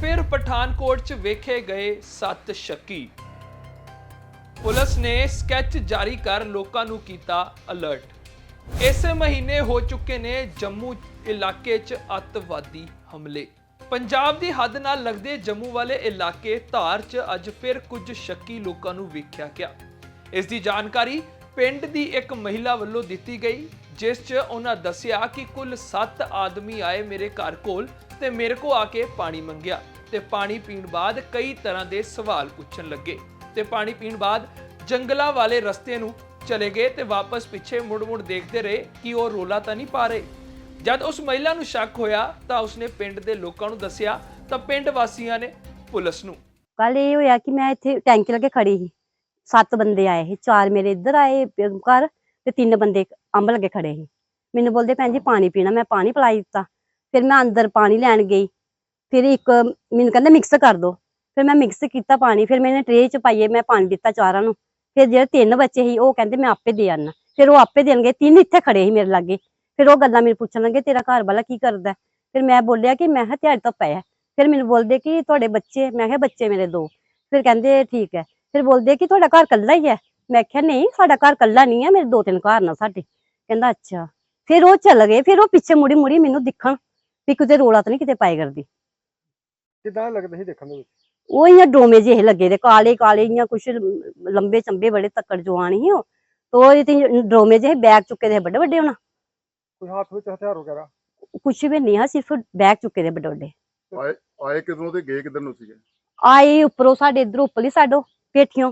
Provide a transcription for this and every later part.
ਫਿਰ ਪਠਾਨਕੋਟ 'ਚ ਵੇਖੇ ਗਏ ਸੱਤ ਸ਼ੱਕੀ। ਪੁਲਿਸ ਨੇ ਸਕੈਚ ਜਾਰੀ ਕਰ ਲੋਕਾਂ ਨੂੰ ਕੀਤਾ ਅਲਰਟ। ਇਸੇ ਮਹੀਨੇ ਹੋ ਚੁੱਕੇ ਨੇ ਜੰਮੂ ਇਲਾਕੇ 'ਚ ਅੱਤਵਾਦੀ ਹਮਲੇ। ਪੰਜਾਬ ਦੀ ਹੱਦ ਨਾਲ ਲੱਗਦੇ ਜੰਮੂ ਵਾਲੇ ਇਲਾਕੇ ਧਾਰ 'ਚ ਅੱਜ ਫਿਰ ਕੁਝ ਸ਼ੱਕੀ ਲੋਕਾਂ ਨੂੰ ਵੇਖਿਆ ਗਿਆ। ਇਸ ਦੀ ਜਾਣਕਾਰੀ ਪਿੰਡ ਦੀ ਇੱਕ ਮਹਿਲਾ ਵੱਲੋਂ ਦਿੱਤੀ ਗਈ। ਜਿਸ 'ਚ ਉਹਨਾਂ ਦੱਸਿਆ ਕਿ ਕੁੱਲ 7 ਆਦਮੀ ਆਏ ਮੇਰੇ ਘਰ ਕੋਲ ਤੇ ਮੇਰੇ ਕੋ ਆ ਕੇ ਪਾਣੀ ਮੰਗਿਆ ਤੇ ਪਾਣੀ ਪੀਣ ਬਾਅਦ ਕਈ ਤਰ੍ਹਾਂ ਦੇ ਸਵਾਲ ਪੁੱਛਣ ਲੱਗੇ ਤੇ ਪਾਣੀ ਪੀਣ ਬਾਅਦ ਜੰਗਲਾਂ ਵਾਲੇ ਰਸਤੇ ਨੂੰ ਚਲੇ ਗਏ ਤੇ ਵਾਪਸ ਪਿੱਛੇ ਮੁੜ-ਮੁੜ ਦੇਖਦੇ ਰਹੇ ਕਿ ਉਹ ਰੋਲਾ ਤਾਂ ਨਹੀਂ ਪਾ ਰਹੇ। ਜਦ ਉਸ ਮਹਿਲਾ ਨੂੰ ਸ਼ੱਕ ਹੋਇਆ ਤਾਂ ਉਸਨੇ ਪਿੰਡ ਦੇ ਲੋਕਾਂ ਨੂੰ ਦੱਸਿਆ ਤਾਂ ਪਿੰਡ ਵਾਸੀਆਂ ਨੇ ਪੁਲਿਸ ਨੂੰ। ਕੱਲ ਇਹ ਹੋਇਆ ਕਿ ਮੈਂ ਇੱਥੇ ਟੈਂਕੀ ਲੱਗੇ ਖੜੀ ਸੀ। ਸੱਤ ਬੰਦੇ ਆਏ ਸੀ, ਚਾਰ ਮੇਰੇ ਇੱਧਰ ਆਏ ਘਰ ਤੇ ਤਿੰਨ ਬੰਦੇ ਅੰਬ ਲੱਗੇ ਖੜੇ ਸੀ। ਮੈਨੂੰ ਬੋਲਦੇ, ਭੈਣ ਜੀ, ਪਾਣੀ ਪੀਣਾ, ਮੈਂ ਪਾਣੀ ਪਿਲਾਈ ਦਿੱਤਾ। ਫਿਰ ਮੈਂ ਅੰਦਰ ਪਾਣੀ ਲੈਣ ਗਈ। ਫਿਰ ਇੱਕ ਮੈਨੂੰ ਕਹਿੰਦਾ, ਮਿਕਸ ਕਰ ਦੋ। ਫਿਰ ਮੈਂ ਮਿਕਸ ਕੀਤਾ ਪਾਣੀ, ਫਿਰ ਮੈंने ਟਰੇ ਚ ਪਾਈਏ ਮੈਂ ਪਾਣੀ ਦਿੱਤਾ ਚਾਰਾਂ ਨੂੰ। ਫਿਰ ਜਿਹੜੇ ਤਿੰਨ ਬੱਚੇ ਸੀ, ਉਹ ਕਹਿੰਦੇ, ਮੈਂ ਆਪੇ ਦੇ ਆਣਾ ਫਿਰ ਉਹ ਆਪੇ ਦੇਣਗੇ। ਤਿੰਨ ਇੱਥੇ ਖੜੇ ਸੀ ਮੇਰੇ ਲਾਗੇ। ਫਿਰ ਉਹ ਗੱਲਾਂ ਮੈਨੂੰ ਪੁੱਛਣ ਲੱਗੇ, ਤੇਰਾ ਘਰ ਵਾਲਾ ਕੀ ਕਰਦਾ? ਫਿਰ ਮੈਂ ਬੋਲਿਆ ਕਿ, ਮੈਂ ਕਿਹਾ, ਦਿਹਾੜੀ ਤੋਂ ਪਿਆ ਫਿਰ ਮੈਨੂੰ ਬੋਲਦੇ ਕਿ, ਤੁਹਾਡੇ ਬੱਚੇ? ਮੈਂ ਕਿਹਾ, ਬੱਚੇ ਮੇਰੇ ਦੋ। ਫਿਰ ਕਹਿੰਦੇ, ਠੀਕ ਹੈ। ਫਿਰ ਬੋਲਦੇ ਕਿ, ਤੁਹਾਡਾ ਘਰ ਕੱਲਾ ਹੀ ਹੈ? ਮੈਂ ਕਿਹਾ ਨਹੀਂ ਸਾਡਾ ਘਰ ਕੱਲਾ ਨਹੀਂ ਹੈ ਮੇਰੇ ਦੋ ਤਿੰਨ ਘਰ ਨੇ ਸਾਡੇ। ਕਹਿੰਦਾ ਅੱਛਾ। ਫਿਰ ਉਹ ਚੱਲ ਗਏ ਫਿਰ ਉਹ ਪਿੱਛੇ ਮੁੜੀ ਮੁੜੀ ਮੈਨੂੰ ਦਿਖਣ ਵੀ ਕਿਤੇ ਰੋਲਾ ਤਾਂ ਨਹੀਂ ਕਿਤੇ ਪਾਏ ਕਰਦੀ। ਕਿਦਾਂ ਲੱਗਦਾ ਸੀ ਦੇਖਣ ਦੇ ਵਿੱਚ? ਉਹ ਇਆਂ ਡੋਮੇ ਜਿਹੇ ਲੱਗੇ ਦੇ ਕਾਲੇ ਕਾਲੇ ਇਆਂ ਕੁਛ ਲੰਬੇ ਚੰਬੇ ਬੜੇ ਤੱਕੜ ਜਵਾਨ ਸੀ ਉਹ। ਤੋ ਇਹ ਤੇ ਡੋਮੇ ਜਿਹੇ ਬੈਗ ਚੁੱਕੇ ਦੇ ਵੱਡੇ ਵੱਡੇ ਉਹਨਾਂ। ਕੋਈ ਹੱਥ ਵਿੱਚ ਹਥਿਆਰ ਵਗੈਰਾ? ਕੁਛ ਵੀ ਨਹੀਂ ਆ ਸਿਰਫ ਬੈਗ ਚੁੱਕੇ ਦੇ ਵੱਡੇ ਵੱਡੇ। ਆਏ ਕਿਧਰੋਂ ਤੇ ਗਏ ਕਿਧਰ ਨੂੰ ਸੀਗੇ? ਆਏ ਉੱਪਰੋਂ ਸਾਡੇ ਇਧਰ ਉੱਪਰਲੀ ਸਾਡੋ ਪੇਠੀਆਂ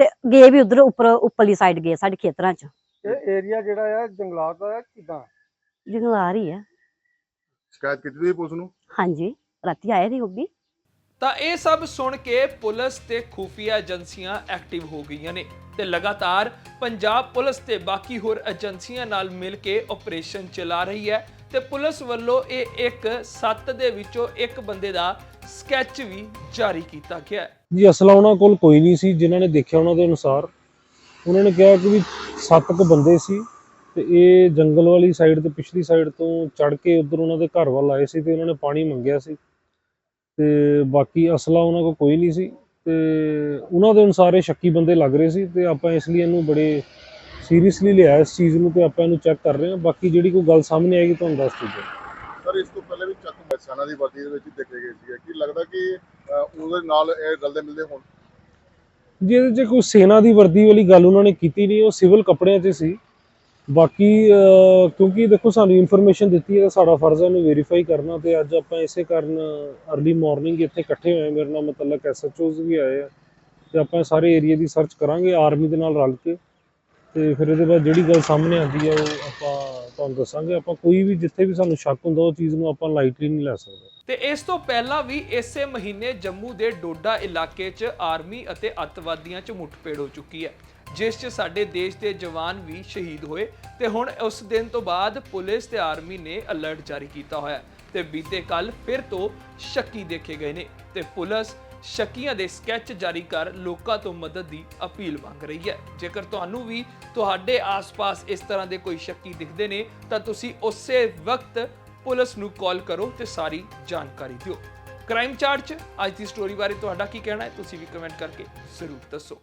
ਤੇ ਗਏ ਵੀ ਉਧਰ ਉੱਪਰ ਉੱਪਰਲੀ ਸਾਈਡ ਗਏ ਸਾਡੇ ਖੇਤਰਾਂ ਚ। ਇਹ ਏਰੀਆ ਜਿਹੜਾ ਆ ਜੰਗਲਾਤ ਦਾ ਕਿਦਾਂ? ਜਿਹਨੂੰ ਆ। ਰਹੀ ਹੈ ਸ਼ਿਕਾਇਤ ਕੀਤੀ ਸੀ ਪੁਲਿਸ ਨੂੰ? ਹਾਂਜੀ ਰਾਤੀ ਆਏ ਦੀ ਵੀ। ਤਾਂ ਇਹ ਸਭ ਸੁਣ ਕੇ ਪੁਲਿਸ ਤੇ ਖੂਫੀਆ ਏਜੰਸੀਆਂ ਐਕਟਿਵ ਹੋ ਗਈਆਂ ਨੇ ਤੇ ਲਗਾਤਾਰ ਪੰਜਾਬ ਪੁਲਿਸ ਤੇ ਬਾਕੀ ਹੋਰ ਏਜੰਸੀਆਂ ਨਾਲ ਮਿਲ ਕੇ ਆਪਰੇਸ਼ਨ ਚਲਾ ਰਹੀ ਹੈ ਤੇ ਪੁਲਿਸ ਵੱਲੋਂ ਇਹ ਇੱਕ ਸੱਤ ਦੇ ਵਿੱਚੋਂ ਇੱਕ ਬੰਦੇ ਦਾ ਸਕੈਚ ਵੀ ਜਾਰੀ ਕੀਤਾ ਗਿਆ ਹੈ। ਜੀ, ਅਸਲਾ ਉਹਨਾਂ ਕੋਲ ਕੋਈ ਨਹੀਂ ਸੀ, ਜਿਨ੍ਹਾਂ ਨੇ ਦੇਖਿਆ ਉਹਨਾਂ ਦੇ ਅਨੁਸਾਰ। ਉਹਨਾਂ ਨੇ ਕਿਹਾ ਕਿ ਵੀ ਸੱਤ ਕੁ ਬੰਦੇ ਸੀ ਤੇ ਇਹ ਜੰਗਲ ਵਾਲੀ ਸਾਈਡ ਤੇ ਪਿਛਲੀ ਸਾਈਡ ਤੋਂ ਚੜ ਕੇ ਉਧਰ ਉਹਨਾਂ ਦੇ ਘਰ ਵੱਲ ਆਏ ਸੀ ਤੇ ਉਹਨਾਂ ਨੇ ਪਾਣੀ ਮੰਗਿਆ ਸੀ। ਤੇ ਬਾਕੀ ਅਸਲਾ ਉਹਨਾਂ ਕੋਲ ਕੋਈ ਨਹੀਂ ਸੀ ਤੇ ਉਹਨਾਂ ਦੇ ਅਨੁਸਾਰ ਇਹ ਸ਼ੱਕੀ ਬੰਦੇ ਲੱਗ ਰਹੇ ਸੀ ਤੇ ਆਪਾਂ ਇਸ ਲਈ ਇਹਨੂੰ ਬੜੇ ਸੀਰੀਅਸਲੀ ਲਿਆ ਇਸ ਚੀਜ਼ ਨੂੰ ਤੇ ਆਪਾਂ ਇਹਨੂੰ ਚੈੱਕ ਕਰ ਰਹੇ ਹਾਂ। ਬਾਕੀ ਜਿਹੜੀ ਕੋਈ ਗੱਲ ਸਾਹਮਣੇ ਆਏਗੀ, ਤੁਹਾਨੂੰ ਦੱਸ ਦਿੱਤੇ ਪਹਿਲੇ ਦੀ ਵਰਦੀ ਦੇ ਵਿੱਚ ਦੇਖੇ ਗਏ ਸੀਗੇ। ਕੀ ਲੱਗਦਾ ਕਿ ਉਹਦੇ ਨਾਲ ਇਹ ਰਲਦੇ ਮਿਲਦੇ ਹੋਣ? ਜੀ, ਇਹਦੇ ਕੋਈ ਸੈਨਾ ਦੀ ਵਰਦੀ ਵਾਲੀ ਗੱਲ ਉਹਨਾਂ ਨੇ ਕੀਤੀ ਨਹੀਂ, ਉਹ ਸਿਵਲ ਕੱਪੜਿਆਂ 'ਚ ਸੀ। ਬਾਕੀ ਕਿਉਂਕਿ ਦੇਖੋ ਸਾਨੂੰ ਇਨਫੋਰਮੇਸ਼ਨ ਦਿੱਤੀ ਹੈ ਤਾਂ ਸਾਡਾ ਫਰਜ਼ ਹੈ ਉਹਨੂੰ ਵੈਰੀਫਾਈ ਕਰਨਾ ਤੇ ਅੱਜ ਆਪਾਂ ਇਸੇ ਕਾਰਨ अर्ਲੀ ਮਾਰਨਿੰਗ ਇੱਥੇ ਇਕੱਠੇ ਹੋਏ ਮੇਰੇ ਨਾਲ ਮਤਲਬ ਐਸਐਚਓਜ਼ ਵੀ ਆਏ ਆ ਤੇ ਆਪਾਂ ਸਾਰੇ ਏਰੀਆ ਦੀ ਸਰਚ ਕਰਾਂਗੇ ਆਰਮੀ ਦੇ ਨਾਲ ਰਲ ਕੇ ਤੇ ਫਿਰ ਇਹਦੇ ਬਾਅਦ ਜਿਹੜੀ ਗੱਲ ਸਾਹਮਣੇ ਆਉਂਦੀ ਹੈ, ਉਹ ਆਪਾਂ ਤੁਹਾਨੂੰ ਦੱਸਾਂਗੇ, ਆਪਾਂ ਕੋਈ ਵੀ ਜਿੱਥੇ ਵੀ ਸਾਨੂੰ ਸ਼ੱਕ ਹੁੰਦਾ, ਉਹ ਚੀਜ਼ ਨੂੰ ਆਪਾਂ ਲਾਈਟਲੀ ਨਹੀਂ ਲੈ ਸਕਦੇ। ਤੇ ਇਸ ਤੋਂ ਪਹਿਲਾਂ ਵੀ ਇਸੇ ਮਹੀਨੇ ਜੰਮੂ ਦੇ ਡੋਡਾ ਇਲਾਕੇ 'ਚ ਆਰਮੀ ਅਤੇ ਅੱਤਵਾਦੀਆਂ 'ਚ ਮੁੱਠਭੇੜ ਹੋ ਚੁੱਕੀ ਹੈ, ਜਿਸ 'ਚ ਸਾਡੇ ਦੇਸ਼ ਦੇ ਜਵਾਨ ਵੀ ਸ਼ਹੀਦ ਹੋਏ ਤੇ ਹੁਣ ਉਸ ਦਿਨ ਤੋਂ ਬਾਅਦ ਪੁਲਿਸ ਤੇ ਆਰਮੀ ਨੇ ਅਲਰਟ ਜਾਰੀ ਕੀਤਾ ਹੋਇਆ ਤੇ ਬੀਤੇ ਕੱਲ ਫਿਰ ਤੋਂ ਸ਼ੱਕੀ ਦੇਖੇ ਗਏ ਨੇ ਤੇ ਪੁਲਿਸ ਸ਼ੱਕੀਆਂ ਦੇ ਸਕੈਚ ਜਾਰੀ ਕਰ ਲੋਕਾਂ ਤੋਂ ਮਦਦ ਦੀ ਅਪੀਲ ਮੰਗ ਰਹੀ ਹੈ। ਜੇਕਰ ਤੁਹਾਨੂੰ ਵੀ ਤੁਹਾਡੇ ਆਸ-ਪਾਸ ਇਸ ਤਰ੍ਹਾਂ ਦੇ ਕੋਈ ਸ਼ੱਕੀ ਦਿਖਦੇ ਨੇ, ਤਾਂ ਤੁਸੀਂ ਉਸੇ ਵਕਤ ਪੁਲਿਸ ਨੂੰ ਕਾਲ ਕਰੋ ਤੇ ਸਾਰੀ ਜਾਣਕਾਰੀ ਦਿਓ। ਕ੍ਰਾਈਮ ਚਾਰਜ, ਅੱਜ ਦੀ ਸਟੋਰੀ ਬਾਰੇ ਤੁਹਾਡਾ ਕੀ ਕਹਿਣਾ ਹੈ, ਤੁਸੀਂ ਵੀ ਕਮੈਂਟ ਕਰਕੇ ਜ਼ਰੂਰ ਦੱਸੋ।